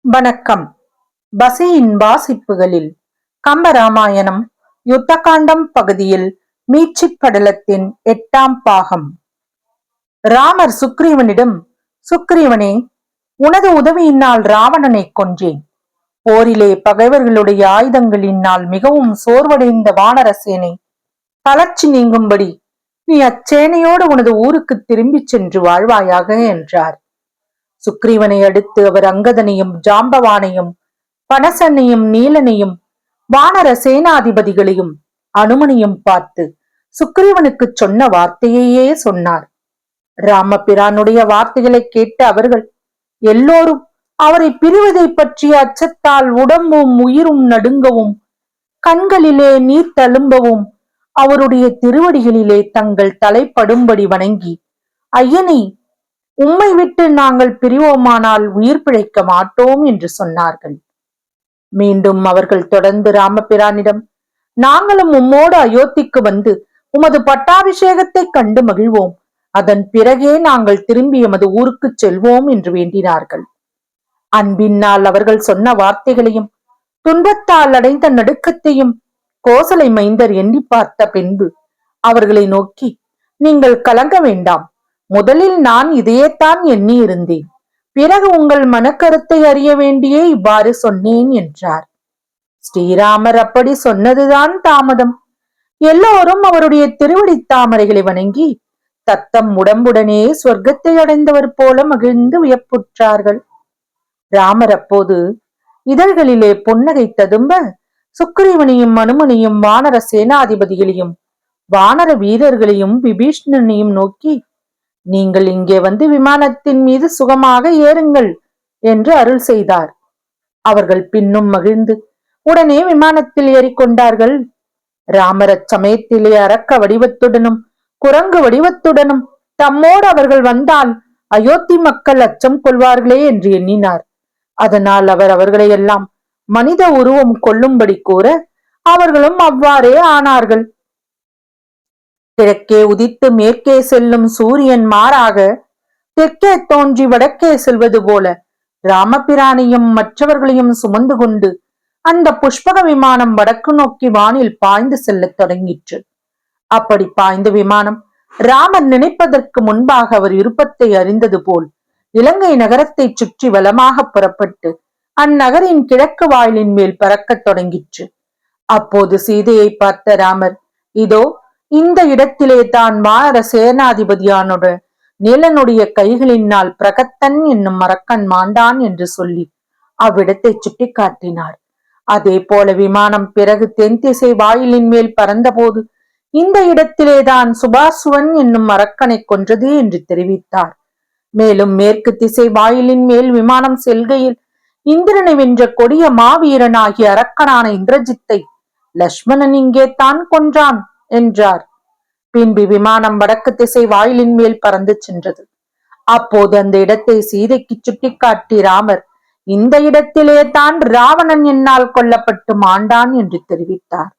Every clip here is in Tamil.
வணக்கம். பசியின் வாசிப்புகளில் கம்பராமாயணம் யுத்தகாண்டம் பகுதியில் மீச்சிப் படலத்தின் எட்டாம் பாகம். ராமர் சுக்ரீவனிடம் சுக்ரீவனே உனது உதவியினால் ராவணனை கொன்றேன். போரிலே பகைவர்களுடைய ஆயுதங்களினால் மிகவும் சோர்வடைந்த வானரசேனை தளர்ச்சி நீங்கும்படி நீ அச்சேனையோடு உனது ஊருக்கு திரும்பிச் சென்று வாழ்வாயாக என்றார். சுக்ரீவனை அடுத்து அவர் அங்கதனையும் ஜாம்பவானையும் பனசனையும் நீலனையும் வானர சேனாதிபதிகளையும் அனுமனையும் பார்த்து சுக்ரீவனுக்கு சொன்ன வார்த்தையையே சொன்னார். ராமபிரானுடைய வார்த்தைகளை கேட்ட அவர்கள் எல்லோரும் அவரை பிரிவதை பற்றிய அச்சத்தால் உடம்பும் உயிரும் நடுங்கவும் கண்களிலே நீர் தழும்பவும் அவருடைய திருவடிகளிலே தங்கள் தலைப்படும்படி வணங்கி ஐயனே உம்மை விட்டு நாங்கள் பிரிவோமானால் உயிர் பிழைக்க மாட்டோம் என்று சொன்னார்கள். மீண்டும் அவர்கள் தொடர்ந்து ராமபிரானிடம் நாங்களும் உம்மோடு அயோத்திக்கு வந்து உமது பட்டாபிஷேகத்தை கண்டு மகிழ்வோம். அதன் பிறகே நாங்கள் திரும்பி எமது ஊருக்கு செல்வோம் என்று வேண்டினார்கள். அன்பினால் அவர்கள் சொன்ன வார்த்தைகளையும் துன்பத்தால் அடைந்த நடுக்கத்தையும் கோசலை மைந்தர் எண்ணி பார்த்த பின்பு அவர்களை நோக்கி நீங்கள் கலங்க வேண்டாம். முதலில் நான் இதையேத்தான் எண்ணி இருந்தேன் பிறகு உங்கள் மனக்கருத்தை அறிய வேண்டியே இவ்வாறு சொன்னேன் என்றார். ஸ்ரீராமர் அப்படி சொன்னதுதான் தாமதம். எல்லோரும் அவருடைய திருவடி தாமரைகளை வணங்கி தத்தம் உடம்புடனே சொர்க்கத்தை அடைந்தவர் போல மகிழ்ந்து வியப்புற்றார்கள். ராமர் அப்போது இதழ்களிலே புன்னகை ததும்ப சுக்ரீவனையும் மனுமனையும் வானர சேனாதிபதிகளையும் வானர வீரர்களையும் விபீஷ்ணனையும் நோக்கி நீங்கள் இங்கே வந்து விமானத்தின் மீது சுகமாக ஏறுங்கள் என்று அருள் செய்தார். அவர்கள் பின்னும் மகிழ்ந்து உடனே விமானத்தில் ஏறிக்கொண்டார்கள். ராமரச் சமயத்திலே அரக்க வடிவத்துடனும் குரங்கு வடிவத்துடனும் தம்மோடு அவர்கள் வந்தால் அயோத்தி மக்கள் அச்சம் கொள்வார்களே என்று எண்ணினார். அதனால் அவர் அவர்களையெல்லாம் மனித உருவம் கொள்ளும்படி கூற அவர்களும் அவ்வாறே ஆனார்கள். கிழக்கே உதித்து மேற்கே செல்லும் சூரியன் மாறாக தெற்கே தோன்றி வடக்கே செல்வது போல ராமபிரானையும் மற்றவர்களையும் சுமந்து கொண்டு அந்த புஷ்பக விமானம் வடக்கு நோக்கி வானில் பாய்ந்து செல்லத் தொடங்கிற்று. அப்படி பாய்ந்த விமானம் ராமன் நினைப்பதற்கு முன்பாக அவர் விருப்பத்தை அறிந்தது போல் இலங்கை நகரத்தை சுற்றி வளமாக புறப்பட்டு அந்நகரின் கிழக்கு வாயிலின் மேல் பறக்கத் தொடங்கிற்று. அப்போது சீதையை பார்த்த ராமர் இதோ இந்த இடத்திலே தான் மாற சேனாதிபதியானோட நீலனுடைய கைகளினால் பிரகத்தன் என்னும் மரக்கன் மாண்டான் என்று சொல்லி அவ்விடத்தை சுட்டி காட்டினார் அதே போல விமானம் பிறகு தென் திசை வாயிலின் மேல் பறந்தபோது இந்த இடத்திலேதான் சுபாசுவன் என்னும் மரக்கனை கொன்றது என்று தெரிவித்தார். மேலும் மேற்கு திசை வாயிலின் மேல் விமானம் செல்கையில் இந்திரனை வென்ற கொடிய மாவீரனாகிய அரக்கனான இந்திரஜித்தை லக்ஷ்மணன் இங்கே தான் கொன்றான் என்றார். பின்பு விமானம் வடக்கு திசை வாயிலின் மேல் பறந்து சென்றது. அப்போது அந்த இடத்தை சீதைக்கு சுட்டிக்காட்டி ராமர் இந்த இடத்திலே தான் ராவணன் என்னால் கொல்லப்பட்டு மாண்டான் என்று தெரிவித்தார்.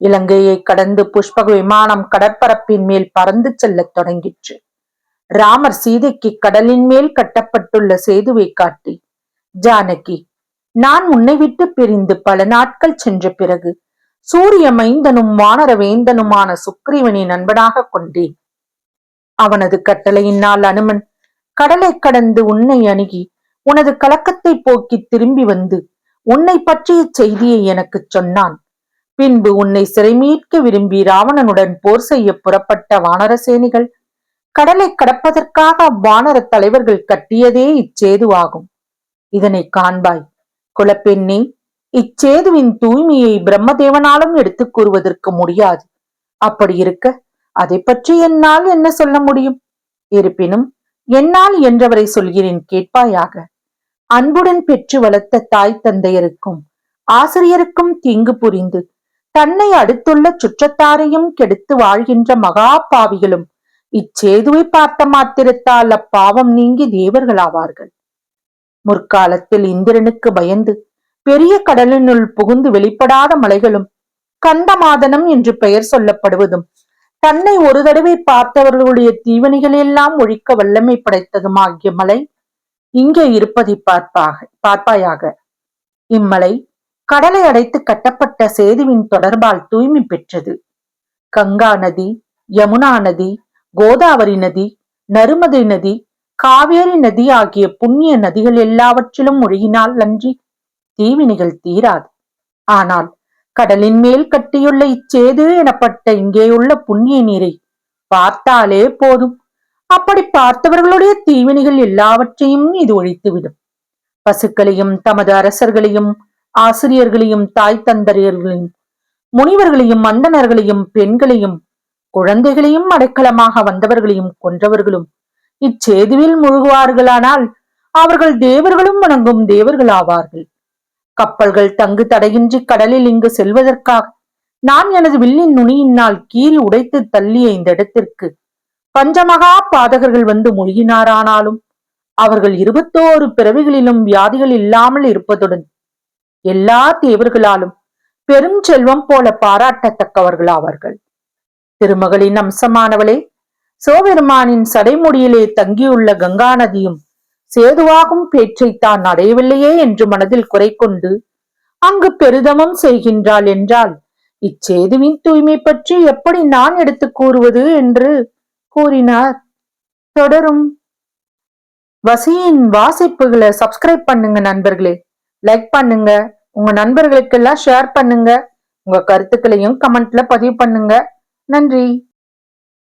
இலங்கையை கடந்து புஷ்பக விமானம் கடற்பரப்பின் மேல் பறந்து செல்லத் தொடங்கிற்று. ராமர் சீதைக்கு கடலின் மேல் கட்டப்பட்டுள்ள சேதுவை காட்டி ஜானகி நான் உன்னை விட்டு பிரிந்து பல நாட்கள் சென்ற பிறகு சூரிய மைந்தனும் வானர வேந்தனுமான சுக்ரீவனை நண்பனாக கொண்டேன். அவனது கட்டளையினால் அனுமன் கடலை கடந்து உன்னை அணுகி உனது கலக்கத்தை போக்கி திரும்பி வந்து உன்னை பற்றிய செய்தியை எனக்கு சொன்னான். பின்பு உன்னை சிறைமீட்க விரும்பி ராவணனுடன் போர் செய்ய புறப்பட்ட வானர சேனிகள் கடலை கடப்பதற்காக வானர தலைவர்கள் கட்டியதே இச்சேதுவாகும். இதனை காண்பாய். குலப்பெண்ணே இச்சேதுவின் தூய்மையை பிரம்மதேவனாலும் எடுத்துக் கூறுவதற்கு முடியாது. அப்படி இருக்க அதை பற்றி என்னால் என்ன சொல்ல முடியும்? இருப்பினும் என்னால் என்றவரை சொல்கிறேன் கேட்பாயாக. அன்புடன் பெற்று வளர்த்த தாய் தந்தையருக்கும் ஆசிரியருக்கும் தீங்கு புரிந்து தன்னை அடுத்துள்ள சுற்றத்தாரையும் கெடுத்து வாழ்கின்ற மகா பாவிகளும் இச்சேதுவை பார்த்த மாத்திரத்தால் அப்பாவம் நீங்கி தேவர்களாவார்கள். முற்காலத்தில் இந்திரனுக்கு பயந்து பெரிய கடலினுள் புகுந்து வெளிப்படாத மலைகளும் கந்தமாதனம் என்று பெயர் சொல்லப்படுவதும் தன்னை ஒரு தடவை பார்த்தவர்களுடைய தீவனைகளெல்லாம் ஒழிக்க வல்லமை படைத்ததுமாகிய மலை இங்கே இருப்பதை பார்ப்பாக பார்ப்பாயாக. இம்மலை கடலை அடைத்து கட்டப்பட்ட சேதுவின் தொடர்பால் தூய்மை பெற்றது. கங்கா நதி யமுனா நதி கோதாவரி நதி நருமதை நதி காவேரி நதி ஆகிய புண்ணிய நதிகள் எல்லாவற்றிலும் ஒழுகினால் அன்றி தீவினைகள் தீராது. ஆனால் கடலின் மேல் கட்டியுள்ள இச்சேது எனப்பட்ட இங்கேயுள்ள புண்ணிய நீரை பார்த்தாலே போதும். அப்படி பார்த்தவர்களுடைய தீவினைகள் எல்லாவற்றையும் இது ஒழித்துவிடும். பசுக்களையும் தமது அரசர்களையும் ஆசிரியர்களையும் தாய் தந்தரியர்களையும் முனிவர்களையும் மந்தனர்களையும் பெண்களையும் குழந்தைகளையும் அடைக்கலமாக வந்தவர்களையும் கொன்றவர்களும் இச்சேதுவில் முழுகுவார்களானால் அவர்கள் தேவர்களும் வணங்கும் தேவர்கள் ஆவார்கள் கப்பல்கள் தங்கு தடையின்றி கடலில் இங்கு செல்வதற்காக நான் எனது வில்லின் நுனியினால் கீறி உடைத்து தள்ளிய இந்த இடத்திற்கு பஞ்சமகா பாதகர்கள் வந்து மூழ்கினாரானாலும் அவர்கள் இருபத்தோரு பிறவிகளிலும் வியாதிகள் இல்லாமல் இருப்பதுடன் எல்லா தேவர்களாலும் பெரும் செல்வம் போல பாராட்டத்தக்கவர்கள் ஆவார்கள் திருமகளின் அம்சமானவளே சிவபெருமானின் சடைமுடியிலே தங்கியுள்ள கங்கா நதியும் சேதுவாகும் பேச்சை தான் அடையவில்லையே என்று மனதில் குறை கொண்டு அங்கு பெருதமம் செய்கின்றாள் என்றால் இச்சேதுவின் தூய்மை பற்றி எப்படி நான் எடுத்து கூறுவது? என்று கூறினார். தொடரும். வசியின் வாசிப்புகளை சப்ஸ்கிரைப் பண்ணுங்க நண்பர்களே. லைக் பண்ணுங்க. உங்க நண்பர்களுக்கெல்லாம் ஷேர் பண்ணுங்க. உங்க கருத்துக்களையும் கமெண்ட்ல பதிவு பண்ணுங்க. நன்றி.